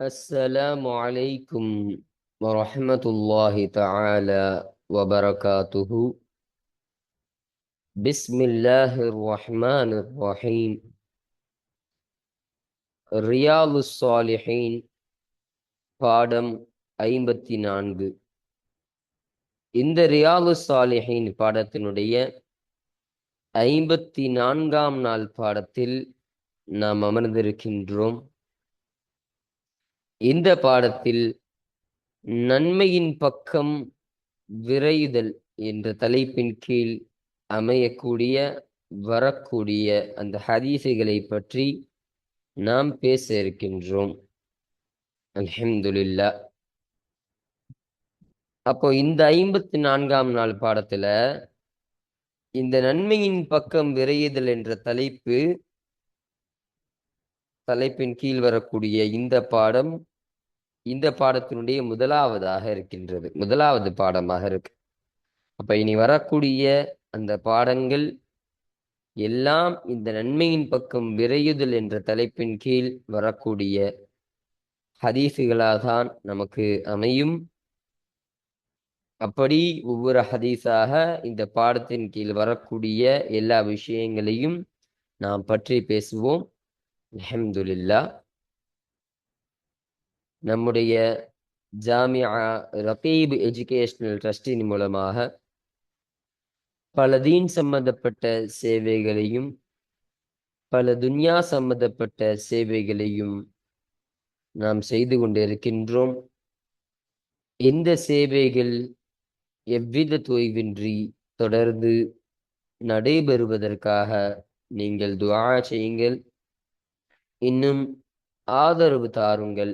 السلام عليكم ورحمة الله تعالى وبركاته بسم الله الرحمن الرحيم رياض الصالحين பாடம் ஐம்பத்தி நான்கு இந்த ரியாலு சாலிஹின் பாடத்தினுடைய ஐம்பத்தி நான்காம் நாள் பாடத்தில் நாம் அமர்ந்திருக்கின்றோம் இந்த பாடத்தில் நன்மையின் பக்கம் விரைதல் என்ற தலைப்பின் கீழ் அமையக்கூடிய வரக்கூடிய அந்த ஹதீசுகளை பற்றி நாம் பேச இருக்கின்றோம். அலமதுல்லா அப்போ இந்த ஐம்பத்தி நான்காம் நாள் பாடத்துல இந்த நன்மையின் பக்கம் விரையுதல் என்ற தலைப்பு தலைப்பின் கீழ் வரக்கூடிய இந்த பாடம் இந்த பாடத்தினுடைய முதலாவதாக இருக்கின்றது. முதலாவது பாடமாக இருக்கு. அப்ப இனி வரக்கூடிய அந்த பாடங்கள் எல்லாம் இந்த நன்மையின் பக்கம் விரையுதல் என்ற தலைப்பின் கீழ் வரக்கூடிய ஹதீஸுகளாகத்தான் நமக்கு அமையும். அப்படி ஒவ்வொரு ஹதீஸாக இந்த பாடத்தின் கீழ் வரக்கூடிய எல்லா விஷயங்களையும் நாம் பற்றி பேசுவோம். அஹமதுல்லா நம்முடைய ஜாமியா ரகீப் எஜுகேஷனல் ட்ரஸ்டின் மூலமாக பல தீன் சம்பந்தப்பட்ட சேவைகளையும் பல துன்யா சம்பந்தப்பட்ட சேவைகளையும் நாம் செய்து கொண்டிருக்கின்றோம். இந்த சேவைகள் எவ்வித தொய்வின்றி தொடர்ந்து நடைபெறுவதற்காக நீங்கள் துவா செய்யுங்கள். இன்னும் ஆதரவு தாருங்கள்.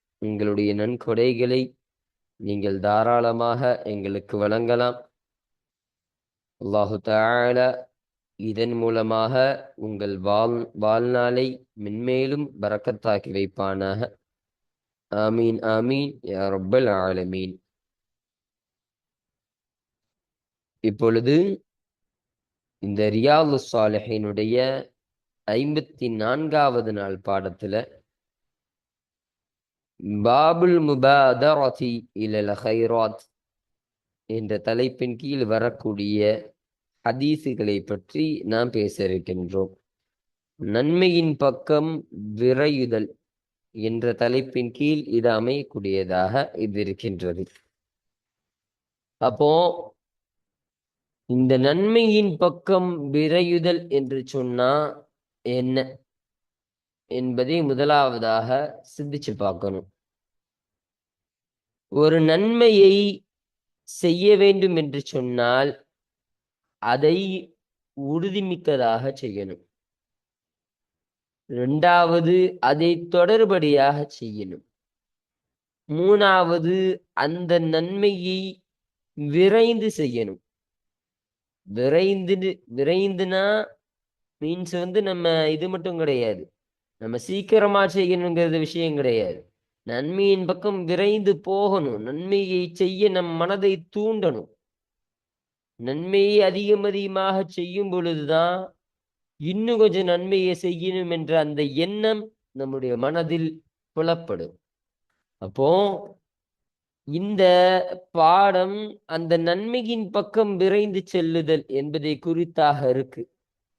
உங்களுடைய நன்கொடைகளை நீங்கள் தாராளமாக எங்களுக்கு வழங்கலாம். அல்லாஹு தால இதன் மூலமாக உங்கள் வாழ் வாழ்நாளை மென்மேலும் பறக்கத்தாக்கி வைப்பானாக. ஆமீன் ஆமீன் யா ரப்பல் ஆலமீன். இப்பொழுது இந்த ரியாலு சாலஹினுடைய ஐம்பத்தி நான்காவது நாள் பாடத்துல பாபுல் முபாதரதி இலல் ஹைராத் என்ற தலைப்பின் கீழ் வரக்கூடிய ஹதீசுகளை பற்றி நாம் பேச இருக்கின்றோம். நன்மையின் பக்கம் விரையுதல் என்ற தலைப்பின் கீழ் இது அமையக்கூடியதாக இது இருக்கின்றது. அப்போ இந்த நன்மையின் பக்கம் விரையுதல் என்று சொன்னா என்ன? என்பதை முதலாவதாக சிந்திச்சு பார்க்கணும். ஒரு நன்மையை செய்ய வேண்டும் என்று சொன்னால் அதை உறுதிமிக்கதாக செய்யணும். இரண்டாவது அதை தொடர்படியாக செய்யணும். மூணாவது அந்த நன்மையை விரைந்து செய்யணும். விரைந்து விரைந்துனா மீன்ஸ் வந்து நம்ம இது மட்டும் கிடையாது. நம்ம சீக்கிரமா செய்யணுங்கிறது விஷயம் கிடையாது. நன்மையின் பக்கம் விரைந்து போகணும். நன்மையை செய்ய நம் மனதை தூண்டணும். நன்மையை அதிகம் அதிகமாக செய்யும் பொழுதுதான் இன்னும் கொஞ்சம் நன்மையை செய்யணும் என்ற அந்த எண்ணம் நம்முடைய மனதில் புலப்படும். அப்போ இந்த பாடம் அந்த நன்மையின் பக்கம் விரைந்து செல்லுதல் என்பதை குறித்தாக இருக்கு.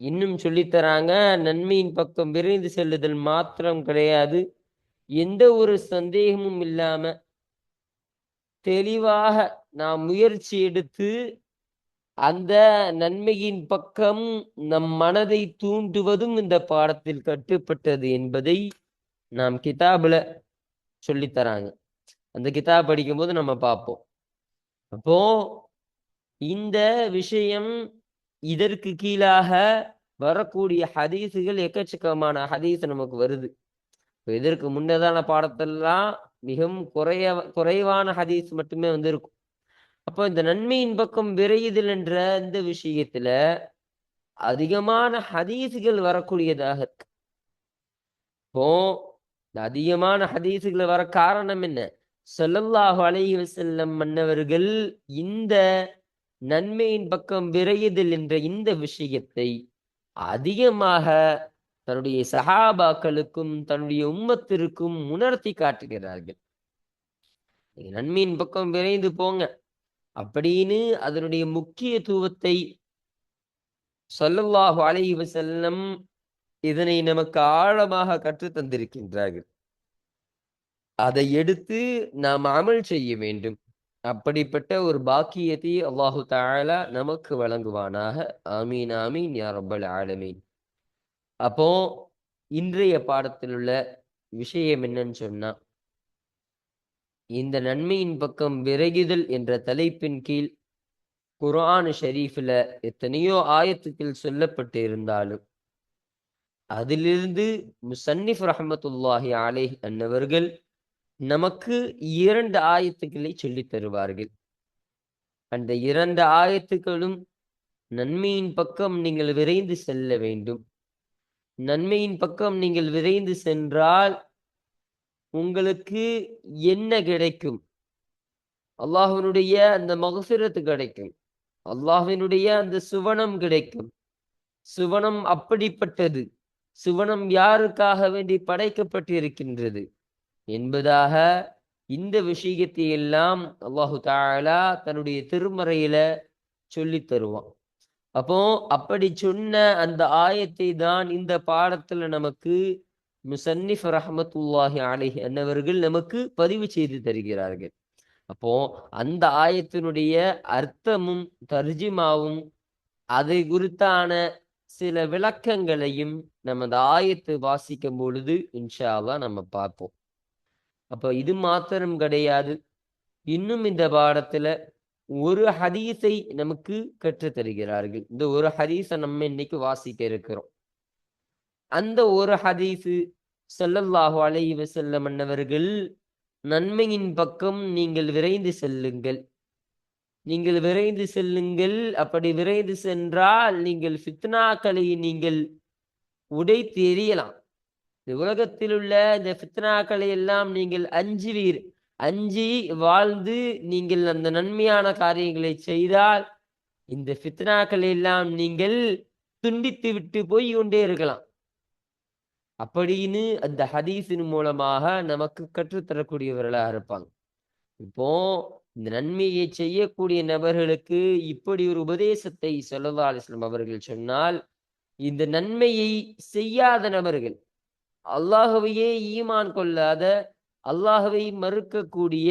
இன்னும் சொல்லித்தராங்க நன்மையின் பக்கம் விரைந்து செல்லுதல் மாத்திரம் கிடையாது. எந்த ஒரு சந்தேகமும் இல்லாம தெளிவாக நாம் முயற்சி எடுத்து அந்த நன்மையின் பக்கம் நம் மனதை தூண்டுவதும் இந்த பாடத்தில் கட்டுப்பட்டது என்பதை நாம் கிதாபில் சொல்லித்தராங்க. அந்த கிதாப் படிக்கும்போது நம்ம பார்ப்போம். அப்போ இந்த விஷயம் இதற்கு கீழாக வரக்கூடிய ஹதீஸுகள் எக்கச்சக்கமான ஹதீஸ் நமக்கு வருது. இதற்கு முன்னதான பாடத்தெல்லாம் மிகவும் குறைய குறைவான ஹதீஸ் மட்டுமே வந்து இருக்கும் அப்போ இந்த நன்மையின் பக்கம் விரையுதல் என்ற இந்த விஷயத்துல அதிகமான ஹதீஸுகள் வரக்கூடியதாக இருக்கு. இப்போ இந்த அதிகமான ஹதீஸுகள் வர காரணம் என்ன? சொல்லல்லாஹு அலைஹி வஸல்லம் மன்னவர்கள் இந்த நன்மையின் பக்கம் விரையுதல் என்ற இந்த விஷயத்தை அதிகமாக தன்னுடைய சஹாபாக்களுக்கும் தன்னுடைய உம்மத்திற்கும் உணர்த்தி காட்டுகிறார்கள். நன்மையின் பக்கம் விரைந்து போங்க. அப்படின்னு அதனுடைய முக்கியத்துவத்தை சொல்லல்லாஹு அலைஹி வஸல்லம் இதனை நமக்கு ஆழமாக கற்றுத் தந்திருக்கின்றார்கள் அதை எடுத்து நாம் அமல் செய்ய வேண்டும். அப்படிப்பட்ட ஒரு பாக்கியத்தை அல்லாஹு தாலா நமக்கு வழங்குவானாக. ஆமீன் ஆமீன் யா ரப்பல் ஆலமீன். அப்போ இன்றைய பாடத்தில் உள்ள விஷயம் என்னன்னு சொன்னா இந்த நன்மையின் பக்கம் விரைகுதல் என்ற தலைப்பின் கீழ் குர்ஆன் ஷரீஃபில் எத்தனையோ ஆயத்துக்கள் சொல்லப்பட்டு இருந்தாலும் அதிலிருந்து முசன்னிஃப் ரஹமத்துல்லாஹி அலை அன்னவர்கள் நமக்கு இரண்டு ஆயத்துக்களை சொல்லித் தருவார்கள். அந்த இரண்டு ஆயத்துக்களும் நன்மையின் பக்கம் நீங்கள் விரைந்து செல்ல வேண்டும். நன்மையின் பக்கம் நீங்கள் விரைந்து சென்றால் உங்களுக்கு என்ன கிடைக்கும்? அல்லாஹினுடைய அந்த மகசுரத்து கிடைக்கும். அல்லாஹினுடைய அந்த சுவனம் கிடைக்கும். சுவனம் அப்படிப்பட்டது. சுவனம் யாருக்காக வேண்டி படைக்கப்பட்டிருக்கின்றது? என்பதாக இந்த விஷயத்தை எல்லாம் அல்லாஹு தாலா தன்னுடைய திருமறையில சொல்லி தருவான். அப்போ அப்படி சொன்ன அந்த ஆயத்தை தான் இந்த பாடத்துல நமக்கு முசன்னிஃப் ரஹமத்துல்லாஹி அலைஹி அன்னவர்கள் நமக்கு பதிவு செய்து தருகிறார்கள். அப்போ அந்த ஆயத்தினுடைய அர்த்தமும் தர்ஜிமாவும் அதை குறித்தான சில விளக்கங்களையும் நமது ஆயத்து வாசிக்கும் பொழுது இன்ஷாவா நம்ம பார்ப்போம். அப்போ இது மாத்திரம் கிடையாது. இன்னும் இந்த பாடத்துல ஒரு ஹதீஸை நமக்கு கற்றுத் தருகிறார்கள் இந்த ஒரு ஹதீஸை நம்ம இன்னைக்கு வாசிக்க இருக்கிறோம். அந்த ஒரு ஹதீஸு செல்லல்லாஹு அலைஹி செல்ல மன்னவர்கள் நன்மையின் பக்கம் நீங்கள் விரைந்து செல்லுங்கள். நீங்கள் விரைந்து செல்லுங்கள். அப்படி விரைந்து சென்றால் நீங்கள் ஃபித்னாக்களை நீங்கள் உடை தெரியலாம் இந்த உலகத்தில் உள்ள இந்த ஃபித்னாக்களை எல்லாம் நீங்கள் அஞ்சுவீர். அஞ்சி வாழ்ந்து நீங்கள் அந்த நன்மையான காரியங்களை செய்தால் இந்த ஃபித்னாக்களை எல்லாம் நீங்கள் துண்டித்து விட்டு போய் கொண்டே இருக்கலாம். அப்படின்னு அந்த ஹதீஸின் மூலமாக நமக்கு கற்றுத்தரக்கூடியவர்களாக இருப்பாங்க. இப்போ இந்த நன்மையை செய்யக்கூடிய நபர்களுக்கு இப்படி ஒரு உபதேசத்தை சொல்லல்லா அலிஸ்லாம் அவர்கள் சொன்னால் இந்த நன்மையை செய்யாத நபர்கள் அல்லாஹவையே ஈமான் கொள்ளாத அல்லாஹவை மறுக்கக்கூடிய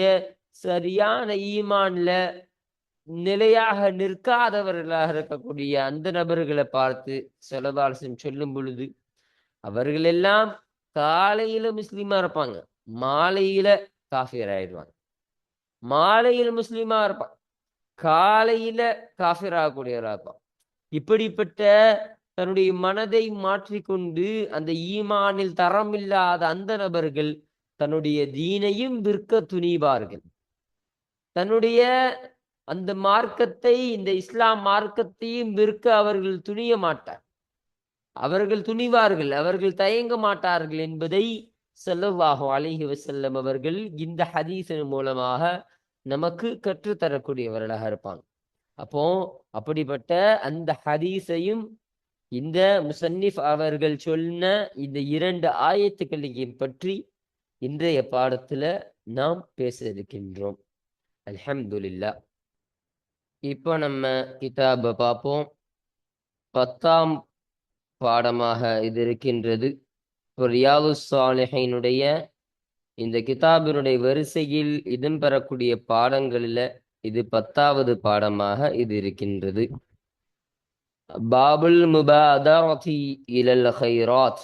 சரியான ஈமான்ல நிலையாக நிற்காதவர்களாக இருக்கக்கூடிய அந்த நபர்களை பார்த்து செலவாலசன் சொல்லும் பொழுது அவர்கள் எல்லாம் காலையில முஸ்லீமா இருப்பாங்க மாலையில காஃபியர் ஆயிடுவாங்க. மாலையில் முஸ்லீமா இருப்பான் காலையில காஃபியர் ஆகக்கூடியவராக இருப்பான். இப்படிப்பட்ட தன்னுடைய மனதை மாற்றிக்கொண்டு அந்த ஈமானில் தரமில்லாத அந்த நபர்கள் தன்னுடைய தீனையும் விற்க துணிவார்கள். தன்னுடைய அந்த மார்க்கத்தை இந்த இஸ்லாம் மார்க்கத்தையும் விற்க அவர்கள் துணிய மாட்டார். அவர்கள் துணிவார்கள் அவர்கள் தயங்க மாட்டார்கள் என்பதை ஸல்லல்லாஹு அழகி வசல்லம் அவர்கள் இந்த ஹதீசன் மூலமாக நமக்கு கற்றுத்தரக்கூடியவர்களாக இருப்பாங்க. அப்போ அப்படிப்பட்ட அந்த ஹதீஸையும் இந்த முசன்னிஃப் அவர்கள் சொன்ன இந்த இரண்டு ஆயத்துக்களையும் பற்றி இன்றைய பாடத்துல நாம் பேச இருக்கின்றோம் அல்ஹம்துலில்லாஹ். இப்போ நம்ம கிதாபை பார்ப்போம். பத்தாம் பாடமாக இது இருக்கின்றது. இப்போ ரியாது சாலிஹினுடைய இந்த கிதாபினுடைய வரிசையில் இடம்பெறக்கூடிய பாடங்களில் இது பத்தாவது பாடமாக இது இருக்கின்றது. பாபுல் முபாதரதி இலல் ஹைராத்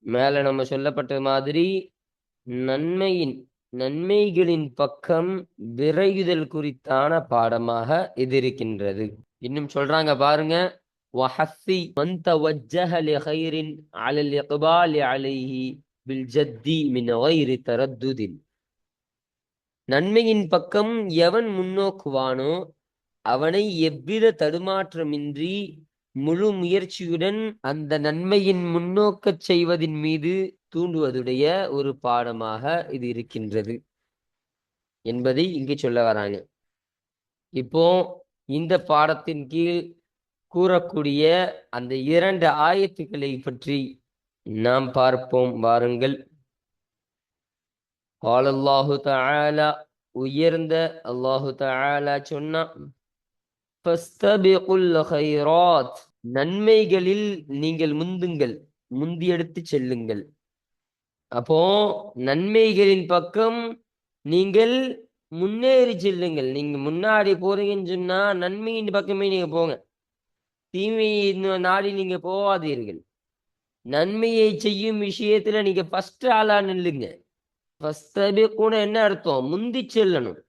மேல நம்ம சொல்லப்பட்ட மாதிரி நன்மையின் நன்மைகளின் பக்கம் விரையுதல் குறித்தான பாடமாக இது இருக்கின்றது. இன்னும் சொல்றாங்க பாருங்க வஹஸ்ஸி மன் தவஜ்ஜஹ லி ஹைரின் அலல் இக்பாலி அலைஹி பில் ஜத்தி மின் ஹைரி நன்மையின் பக்கம் எவன் முன்னோக்குவானோ அவனை எவ்வித தடுமாற்றமின்றி முழு முயற்சியுடன் அந்த நன்மையின் முன்னோக்கச் செய்வதின் மீது தூண்டுவதுடைய ஒரு பாடமாக இது இருக்கின்றது என்பதை இங்கு சொல்ல வராங்க. இப்போ இந்த பாடத்தின் கீழ் கூறக்கூடிய அந்த இரண்டு ஆயத்துக்களை பற்றி நாம் பார்ப்போம். வாருங்கள். அல்லாஹு தஆலா உயர்ந்த அல்லாஹு தஆலா சொன்னா நன்மைகளில் நீங்கள் முந்துங்கள் முந்தியெடுத்து செல்லுங்கள் அப்போ நன்மைகளின் பக்கம் நீங்கள் முன்னேறி செல்லுங்கள் நீங்க முன்னாடி போறீங்கன்னு சொன்னா நன்மையின் பக்கமே நீங்க போங்க தீமையை நாடி நீங்க போவாதீர்கள் நன்மையை செய்யும் விஷயத்துல நீங்க ஃபர்ஸ்ட் ஆளா நில்லுங்க கூட என்ன அர்த்தம் முந்தி செல்லணும்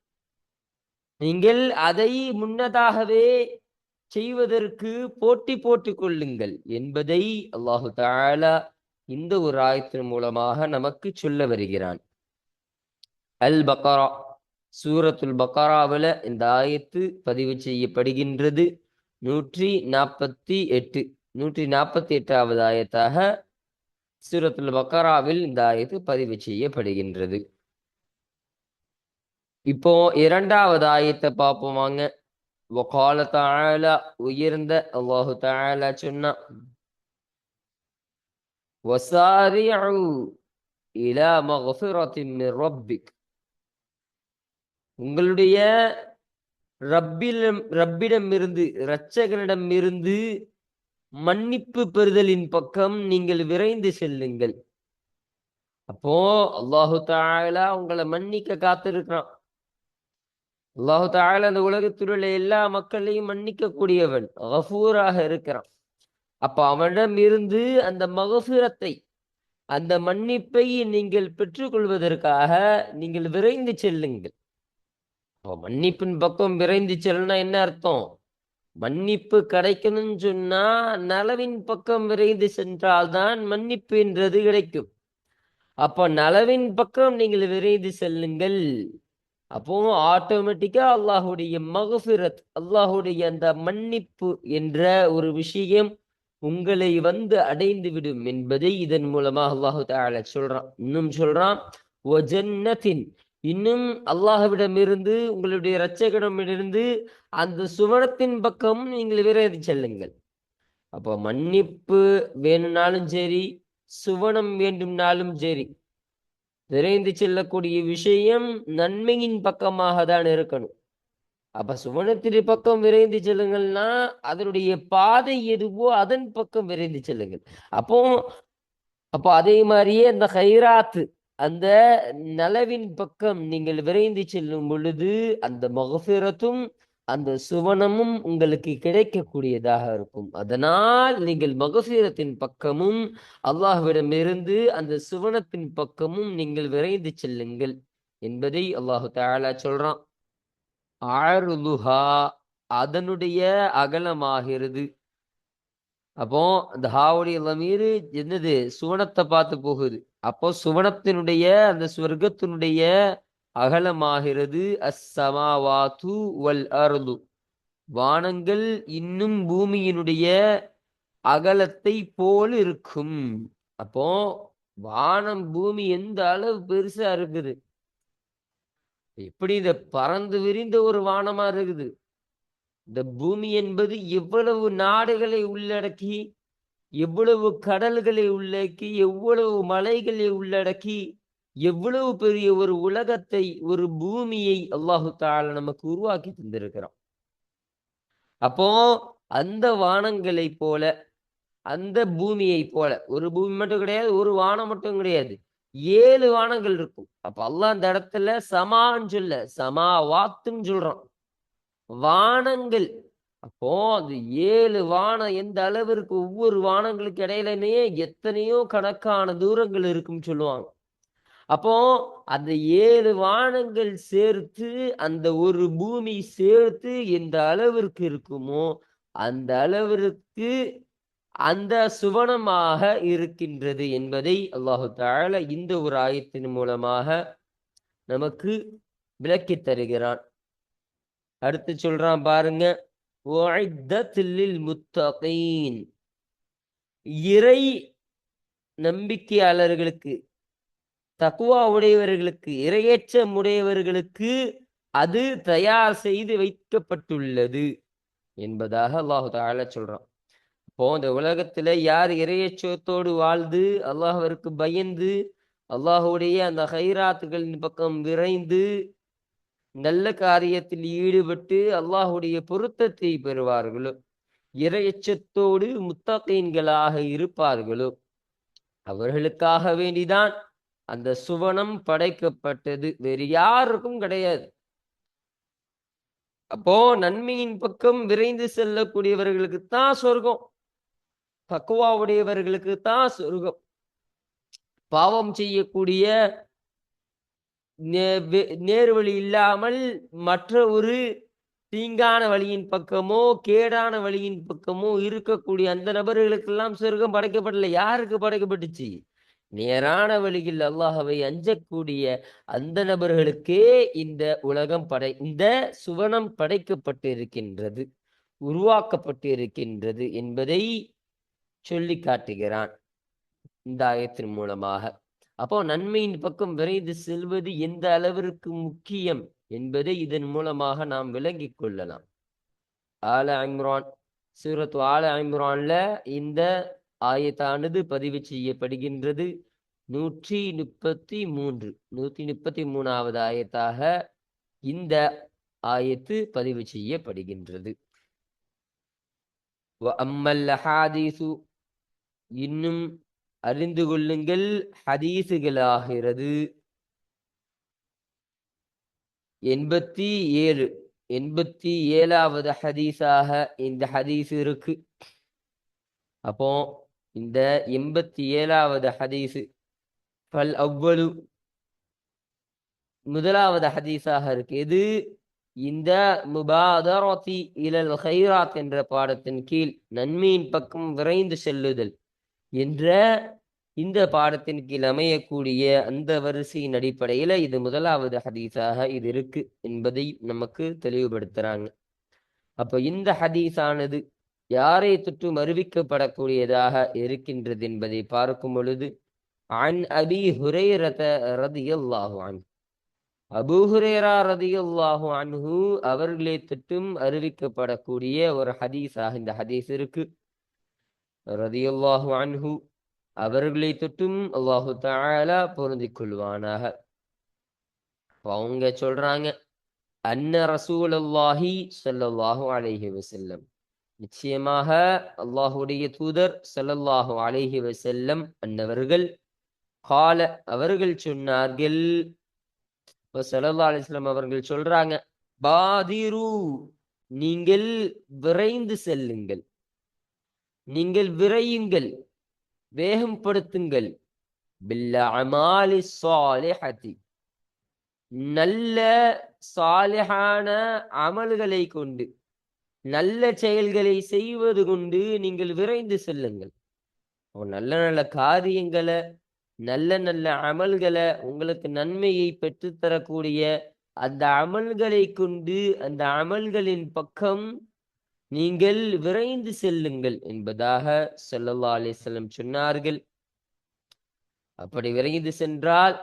நீங்கள் அதை முன்னதாகவே செய்வதற்கு போட்டி போட்டுக் கொள்ளுங்கள் என்பதை அல்லாஹு தாலா இந்த ஒரு ஆயத்தின் மூலமாக நமக்கு சொல்ல வருகிறான். அல் பக்கரா சூரத்துல் பக்கராவில் இந்த ஆயத்து பதிவு செய்யப்படுகின்றது. நூற்றி நாற்பத்தி எட்டு நூற்றி நாற்பத்தி எட்டாவது ஆயத்தாக சூரத்துல் பக்கராவில் இந்த ஆயத்து பதிவு செய்யப்படுகின்றது. இப்போ இரண்டாவது ஆயத்தை பார்ப்போம் வாங்க وقال تعالى உயர்ந்த அல்லாஹு تعالى சொன்னா وسارعوا إلى مغفرة من ربك உங்களுடைய ரப்பிடம் ரப்பிடமிருந்து இரட்சகனிடமிருந்து மன்னிப்பு பெறுதலின் பக்கம் நீங்கள் விரைந்து செல்லுங்கள் அப்போ அல்லாஹு தாலா உங்களை மன்னிக்க காத்திருக்கிறான் அல்லாஹு தாலா அந்த உலகத்தில் உள்ள எல்லா மக்களையும் மன்னிக்க கூடியவன் அகஃபூராக இருக்கிறான். அப்ப அவனிடம் இருந்து அந்த மகசூரத்தை அந்த மன்னிப்பை நீங்கள் பெற்றுக்கொள்வதற்காக நீங்கள் விரைந்து செல்லுங்கள். மன்னிப்பின் பக்கம் விரைந்து செல்லனா என்ன அர்த்தம்? மன்னிப்பு கிடைக்கணும்னு சொன்னா நலவின் பக்கம் விரைந்து சென்றால்தான் மன்னிப்பு என்றது கிடைக்கும். அப்போ நலவின் பக்கம் நீங்கள் விரைந்து செல்லுங்கள். அப்போ ஆட்டோமேட்டிக்கா அல்லாஹுடைய மகஃபிரத் அல்லாஹுடைய அந்த மன்னிப்பு என்ற ஒரு விஷயம் உங்களை வந்து அடைந்து விடும் என்பதை இதன் மூலமாக அல்லாஹு தால சொல்றான். இன்னும் சொல்றான் இன்னும் அல்லாஹ்விடமிருந்து உங்களுடைய இரட்சகடமிருந்து அந்த சுவனத்தின் பக்கம் நீங்கள் விரைந்து செல்லுங்கள். அப்போ மன்னிப்பு வேணும்னாலும் சரி சுவனம் வேண்டும்னாலும் சரி விரைந்து செல்லக்கூடிய விஷயம் நன்மையின் பக்கமாக தான் இருக்கணும். அப்ப சுவனத்தின் பக்கம் விரைந்து செல்லுங்கள்னா அதனுடைய பாதை எதுவோ அதன் பக்கம் விரைந்து செல்லுங்கள். அப்போ அப்போ அதே மாதிரியே அந்த ஹைராத்து அந்த நலவின் பக்கம் நீங்கள் விரைந்து செல்லும் பொழுது அந்த மகஃபிரத்தும் அந்த சுவனமும் உங்களுக்கு கிடைக்கக்கூடியதாக இருக்கும். அதனால் நீங்கள் மகசீரத்தின் பக்கமும் அல்லாஹுவிடமிருந்து அந்த சுவனத்தின் பக்கமும் நீங்கள் விரைந்து செல்லுங்கள் என்பதை அல்லாஹு தாலா சொல்றான். ஆறுலுஹா அதனுடைய அகலமாகிறது. அப்போ அந்த ஹாவுடைய லமீர் என்னது? சுவனத்தை பார்த்து போகுது. அப்போ சுவனத்தினுடைய அந்த சொர்க்கத்தினுடைய அகலமாகிறது. அஸ்ஸமாவாத்து வல் அருது. வானங்கள் இன்னும் பூமியினுடைய அகலத்தை போல் இருக்கும். அப்போ வானம் பூமி எந்த அளவு பெருசா இருக்குது? எப்படி இந்த பறந்து விரிந்த ஒரு வானமா இருக்குது? இந்த பூமி என்பது எவ்வளவு நாடுகளை உள்ளடக்கி எவ்வளவு கடல்களை உள்ளடக்கி எவ்வளவு மலைகளை உள்ளடக்கி எவ்வளவு பெரிய ஒரு உலகத்தை ஒரு பூமியை அல்லாஹு தால நமக்கு உருவாக்கி தந்திருக்கிறோம் அப்போ அந்த வானங்களை போல அந்த பூமியை போல ஒரு பூமி மட்டும் கிடையாது ஒரு வானம் மட்டும் கிடையாது ஏழு வானங்கள் இருக்கும். அப்ப அல்லாஹ் அந்த இடத்துல சமான்னு சொல்ல சமா வாத்துன்னு சொல்றான். வானங்கள் அப்போ அது ஏழு வானம் எந்த அளவிற்கு ஒவ்வொரு வானங்களுக்கு இடையிலனே எத்தனையோ கணக்கான தூரங்கள் இருக்குன்னு சொல்லுவாங்க. அப்போ அந்த ஏழு வானங்கள் சேர்த்து அந்த ஒரு பூமி சேர்த்து எந்த அளவிற்கு இருக்குமோ அந்த அளவிற்கு அந்த சுவனமாக இருக்கின்றது என்பதை அல்லாஹு தால இந்த ஒரு ஆயத்தின் மூலமாக நமக்கு விளக்கித் தருகிறான். அடுத்து சொல்றான் பாருங்க முத்தகீன் இறை நம்பிக்கையாளர்களுக்கு தக்குவா உடையவர்களுக்கு இரையேற்றம் உடையவர்களுக்கு அது தயார் செய்து வைக்கப்பட்டுள்ளது என்பதாக அல்லாஹு தால சொல்றான். இப்போ இந்த உலகத்துல யார் இரையச்சத்தோடு வாழ்ந்து அல்லாஹருக்கு பயந்து அல்லாஹுடைய அந்த ஹைராத்துகளின் பக்கம் விரைந்து நல்ல காரியத்தில் ஈடுபட்டு அல்லாஹுடைய பொருத்தத்தை பெறுவார்களோ? இரையச்சத்தோடு முத்தகைன்களாக இருப்பார்களோ? அவர்களுக்காக வேண்டிதான் அந்த சுவனம் படைக்கப்பட்டது. வேறு யாருக்கும் கிடையாது. அப்போ நன்மையின் பக்கம் விரைந்து செல்லக்கூடியவர்களுக்கு தான் சொர்க்கம். பக்குவாவுடையவர்களுக்கு தான் சொர்க்கம். பாவம் செய்யக்கூடிய நேர்வழி இல்லாமல் மற்ற ஒரு தீங்கான வழியின் பக்கமோ கேடான வழியின் பக்கமோ இருக்கக்கூடிய அந்த நபர்களுக்கெல்லாம் சொர்க்கம் படைக்கப்படல. யாருக்கு படைக்கப்பட்டுச்சு? நேரான வழியில் அல்லாஹவை அஞ்சக்கூடிய அந்த நபர்களுக்கே இந்த உலகம் படை இந்த சுவனம் படைக்கப்பட்டு இருக்கின்றது உருவாக்கப்பட்டு இருக்கின்றது என்பதை சொல்லி காட்டுகிறான் இந்த ஆயத்தின் மூலமாக. அப்போ நன்மையின் பக்கம் விரைந்து செல்வது எந்த அளவிற்கு முக்கியம் என்பதை இதன் மூலமாக நாம் விளங்கிக் கொள்ளலாம். ஆல இம்ரான் சூரத் ஆல இம்ரான்ல இந்த ஆயத்தானது பதிவு செய்யப்படுகின்றது. நூற்றி முப்பத்தி மூன்று நூற்றி முப்பத்தி மூணாவது ஆயத்தாக இந்த ஆயத்து பதிவு செய்யப்படுகின்றது. அம்மல் ஹாதீசு. இன்னும் அறிந்து கொள்ளுங்கள் ஹதீசுகளாகிறது. எண்பத்தி ஏழு எண்பத்தி ஏழாவது ஹதீஸாக இந்த ஹதீஸ் இருக்கு. அப்போ இந்த எண்பத்தி ஏழாவது ஹதீஸு. பல் அவ்வளு. முதலாவது ஹதீஸாக இருக்கு. எது? இந்த முபாதரத்தி இலல் ஹைராத் என்ற பாடத்தின் கீழ் நன்மையின் பக்கம் விரைந்து செல்லுதல் என்ற இந்த பாடத்தின் கீழ் அமையக்கூடிய அந்த வரிசையின் அடிப்படையில இது முதலாவது ஹதீஸாக இது இருக்கு என்பதை நமக்கு தெளிவுபடுத்துறாங்க. அப்போ இந்த ஹதீஸானது யாரை தொற்றும் அறிவிக்கப்படக்கூடியதாக இருக்கின்றது என்பதை பார்க்கும் பொழுது அன் அபி ஹுரைரத ரதியல்லாஹு அன் அபு ஹுரேரா ரதியல்லாஹு அன்ஹு அவர்களை தொற்றும் அறிவிக்கப்படக்கூடிய ஒரு ஹதீஸாக இந்த ஹதீஸ் இருக்கு. ரதியல்லாஹு அன்ஹு அவர்களை தொட்டும் அல்லாஹு தாலா பொருந்திக் கொள்வானாக. அவங்க சொல்றாங்க அன்ன ரசூல் அல்லாஹி சல்லாஹு அலைஹி வசல்லம் நிச்சயமாக அல்லாஹுடைய தூதர் செல்லல்லாஹு அலேஹி வசல்லம் அன்னவர்கள் கால அவர்கள் சொன்னார்கள். சல்லா அலிஸ்லாம் அவர்கள் சொல்றாங்க பாதிரு நீங்கள் விரைந்து செல்லுங்கள். நீங்கள் விரையுங்கள் வேகம்படுத்துங்கள். நல்ல சாலிஹான அமல்களை கொண்டு நல்ல செயல்களை செய்வது கொண்டு நீங்கள் விரைந்து செல்லுங்கள். நல்ல நல்ல காரியங்களை நல்ல நல்ல அமல்களை உங்களுக்கு நன்மையை பெற்றுத்தரக்கூடிய அந்த அமல்களை கொண்டு அந்த அமல்களின் பக்கம் நீங்கள் விரைந்து செல்லுங்கள் என்பதாக சல்லல்லா அலிஸ்லம் சொன்னார்கள். அப்படி விரைந்து சென்றால்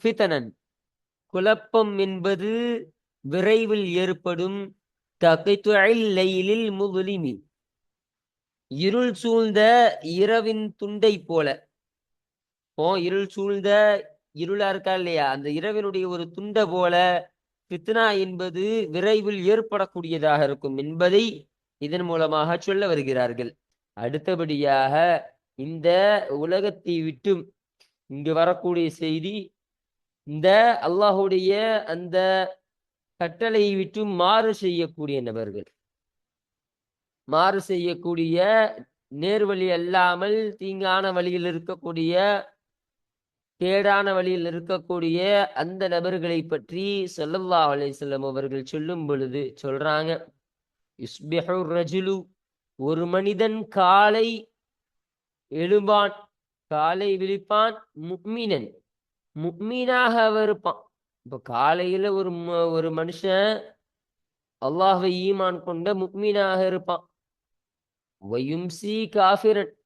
ஃபிதனன். குழப்பம் என்பது விரைவில் ஏற்படும். தகைத்துழில் முதுலிமி. இருள் சூழ்ந்த இரவின் துண்டை போல. ஓ இருள் சூழ்ந்த இருளா இருக்கா இல்லையா? அந்த இரவினுடைய ஒரு துண்டை போல பித்னா என்பது விரைவில் ஏற்படக்கூடியதாக இருக்கும் என்பதை இதன் மூலமாக சொல்ல வருகிறார்கள். அடுத்தபடியாக இந்த உலகத்தை விட்டும் இங்கு வரக்கூடிய செய்தி இந்த அல்லாஹுடைய அந்த கட்டளையை விட்டு மாறு செய்யக்கூடிய நபர்கள். மாறு செய்யக்கூடிய நேர்வழி அல்லாமல் தீங்கான வழியில் இருக்கக்கூடிய கேடான வழியில் இருக்கக்கூடிய அந்த நபர்களை பற்றி சொல்லல்லா அலிசல்லம் அவர்கள் சொல்லும் பொழுது சொல்றாங்க ரஜுலு ஒரு மனிதன் காலை எழும்பான் காலை விழிப்பான் முக்மீனன். முக்மீனாக அவர் இருப்பான் இப்போ காலையில் ஒரு ம- ஒரு மனுஷன் அல்லாஹை ஈமான் கொண்ட முக்மீனாக இருப்பான். வயும்சி காஃபிரன்.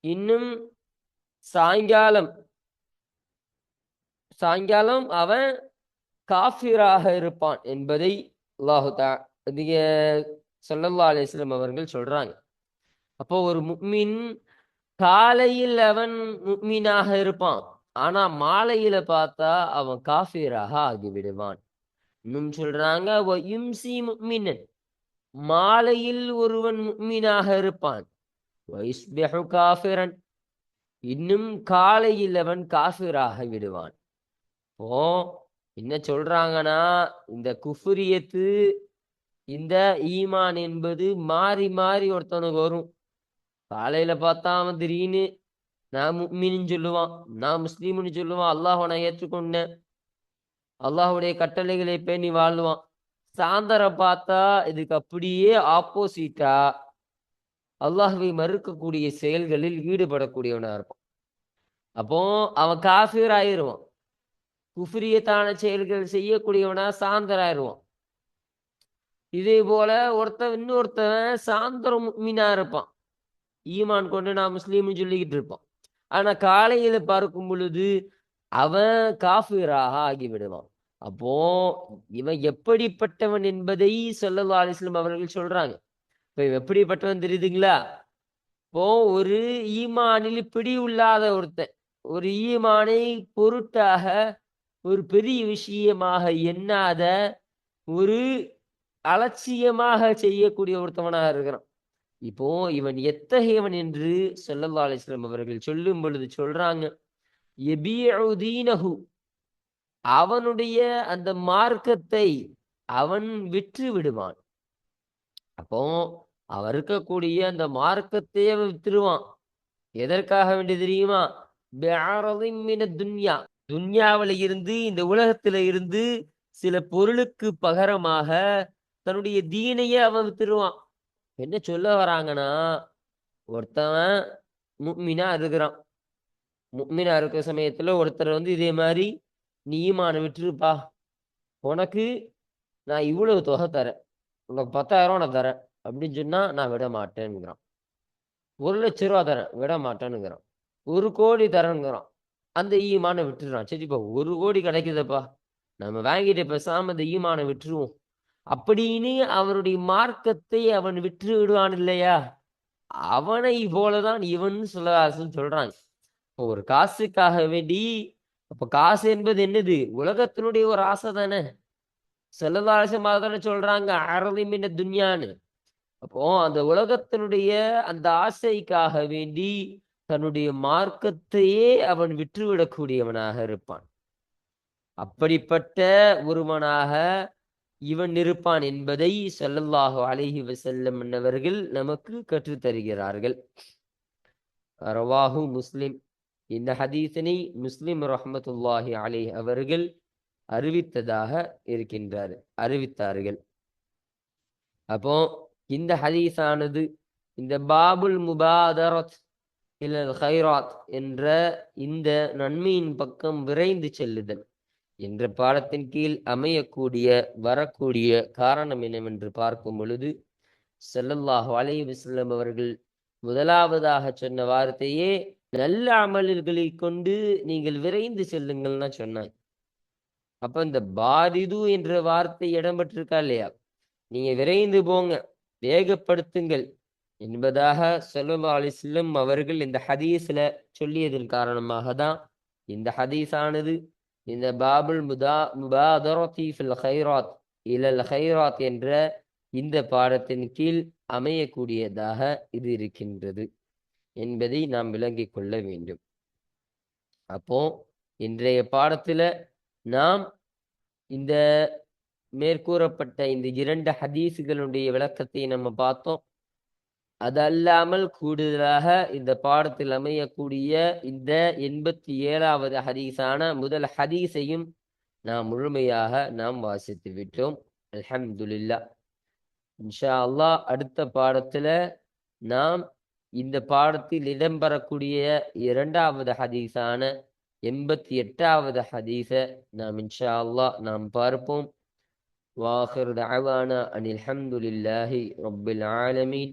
இன்னும் சாயங்காலம் சாயங்காலம் அவன் காஃபிராக இருப்பான் என்பதை அல்லாஹு தா அதிக சொல்லல்லா அலிஸ்லம் அவர்கள் சொல்றாங்க. அப்போ ஒரு முக்மின் காலையில் அவன் முக்மீனாக இருப்பான். ஆனா மாலையில பார்த்தா அவன் காஃபிராக ஆகிவிடுவான். இன்னும் சொல்றாங்க "வ முக்மினன் மாலையில் ஒருவன் முக்மீனாக இருப்பான். "வ காஃபிரன். இன்னும் காலையில் அவன் காஃபிராக விடுவான். ஓ என்ன சொல்றாங்கன்னா இந்த குஃபுரியத்து இந்த ஈமான் என்பது மாறி மாறி ஒருத்தனுக்கு வரும். காலையில பார்த்தா அவன் திடீர்னு நான் முக்மின்னு சொல்லுவான். நான் முஸ்லீம்னு சொல்லுவான். அல்லாஹ் நான் ஏற்றுக்கொண்டேன் அல்லாஹ்வுடைய கட்டளைகளை பேணி வாழ்வான். சாயந்தரம் பார்த்தா இதுக்கு அப்படியே ஆப்போசிட்டா அல்லாஹுவை மறுக்கக்கூடிய செயல்களில் ஈடுபடக்கூடியவனா இருப்பான். அப்போ அவன் காஃபீர் ஆயிருவான் குஃப்ரியத்தான செயல்கள் செய்யக்கூடியவனா சாந்தராயிருவான். இதே போல ஒருத்தன் இன்னொருத்தன் சாந்தரம் மீனா இருப்பான். ஈமான் கொண்டு நான் முஸ்லீம்னு சொல்லிக்கிட்டு இருப்பான். ஆனா காலையில பார்க்கும் பொழுது அவன் காஃபிராக ஆகிவிடுவான். அப்போ இவன் எப்படிப்பட்டவன் என்பதை ஸல்லல்லாஹு அலிஸ்லம் அவர்கள் சொல்றாங்க. இப்ப இவன் எப்படிப்பட்டவன் தெரியுதுங்களா? இப்போ ஒரு ஈமானில் பிடி உள்ளாத ஒருத்தன் ஒரு ஈமானை பொருட்டாக ஒரு பெரிய விஷயமாக எண்ணாத ஒரு அலட்சியமாக செய்யக்கூடிய ஒருத்தவனாக இருக்கிறான். இப்போ இவன் எத்தகையவன் என்று சொல்லல்லா அலிஸ்லாம் அவர்கள் சொல்லும் பொழுது சொல்றாங்க அவனுடைய அந்த மார்க்கத்தை அவன் விற்று விடுவான். அப்போ அவன் இருக்கக்கூடிய அந்த மார்க்கத்தை அவன் வித்துருவான். எதற்காக வேண்டி தெரியுமா? துன்யா. துன்யாவில இருந்து இந்த உலகத்துல இருந்து சில பொருளுக்கு பகரமாக தன்னுடைய தீனையே அவன் வித்துருவான். என்ன சொல்ல வராங்கன்னா ஒருத்தவன் முக்மினா இருக்கிறான். முக்மினா இருக்கிற சமயத்துல ஒருத்தர் வந்து இதே மாதிரி நீ ஈமான விட்டுருப்பா. உனக்கு நான் இவ்வளவு தொகை தரேன். உனக்கு பத்தாயிரம் நான் தரேன். அப்படின்னு சொன்னா நான் விட மாட்டேன்னுங்கிறான். ஒரு லட்ச ரூபா தரேன். விட மாட்டேன்னுங்கிறான். ஒரு கோடி தரேங்கிறான் அந்த ஈமானை விட்டுறான் சரிப்பா ஒரு கோடி கிடைக்குதப்பா. நம்ம வாங்கிட்டு பேசாம இந்த ஈமானை விட்டுருவோம். அப்படின்னு அவருடைய மார்க்கத்தை அவன் விற்று விடுவான் இல்லையா? அவனை போலதான் இவன் சொல்லலாசன் சொல்றாங்க இப்போ ஒரு காசுக்காக வேண்டி அப்ப காசு என்பது என்னது? உலகத்தினுடைய ஒரு ஆசை தானே. செல்லதாசமாக தானே சொல்றாங்க அரளி துன்யான்னு. அப்போ அந்த உலகத்தினுடைய அந்த ஆசைக்காக வேண்டி தன்னுடைய மார்க்கத்தையே அவன் விற்றுவிடக்கூடியவனாக இருப்பான். அப்படிப்பட்ட ஒருவனாக இவன் இருப்பான் என்பதை ஸல்லல்லாஹு அலைஹி வசல்லம் என்னவர்கள் நமக்கு கற்றுத் தருகிறார்கள். ரவாஹு முஸ்லிம். இந்த ஹதீசனை முஸ்லிம் ரஹமத்துல்லாஹி அலை அவர்கள் அறிவித்ததாக இருக்கின்றார் அறிவித்தார்கள். அப்போ இந்த ஹதீஸானது இந்த பாபுல் முபாதரத் இல்லல் ஹைராத் என்ற இந்த நன்மையின் பக்கம் விரைந்து செல்லுதல். என்ற பாடத்தின் கீழ் அமையக்கூடிய வரக்கூடிய காரணம் என்னவென்று பார்க்கும் பொழுது ஸல்லல்லாஹு அலைஹி அவர்கள் முதலாவதாக சொன்ன வார்த்தையே நல்ல அமல்களை கொண்டு நீங்கள் விரைந்து செல்லுங்கள்னா சொன்னாங்க அப்ப இந்த பாதிது என்ற வார்த்தை இடம்பெற்றிருக்கா இல்லையா? நீங்க விரைந்து போங்க வேகப்படுத்துங்கள் என்பதாக சொல்லல்லா அலிஸ்லம் அவர்கள் இந்த ஹதீஸ்ல சொல்லியதன் காரணமாக தான் இந்த ஹதீஸானது இந்த பாபுல் முதா முபாதரத்தி ஃபில் ஹைராத் இலல் ஹைராத் என்ற இந்த பாடத்தின் கீழ் அமையக்கூடியதாக இது இருக்கின்றது என்பதை நாம் விளங்கிக் கொள்ள வேண்டும். அப்போ இன்றைய பாடத்துல நாம் இந்த மேற்கூறப்பட்ட இந்த இரண்டு ஹதீஸுகளுடைய விளக்கத்தை நம்ம பார்த்தோம். அதல்லாமல் கூடுதலாக இந்த பாடத்தில் அமையக்கூடிய இந்த எண்பத்தி ஏழாவது ஹதீஸான முதல் ஹதீஸையும் நாம் முழுமையாக நாம் வாசித்து விட்டோம். அல்ஹம்துல்லா இன்ஷா அல்லாஹ் அடுத்த பாடத்துல நாம் இந்த பாடத்தில் இடம்பெறக்கூடிய இரண்டாவது ஹதீஸான எண்பத்தி எட்டாவது ஹதீஸை நாம் இன்ஷா அல்லாஹ் நாம் பார்ப்போம். வாஹர் தவானா அனில் அஹமதுல்லாஹி ரொபில் ஆலமீன்.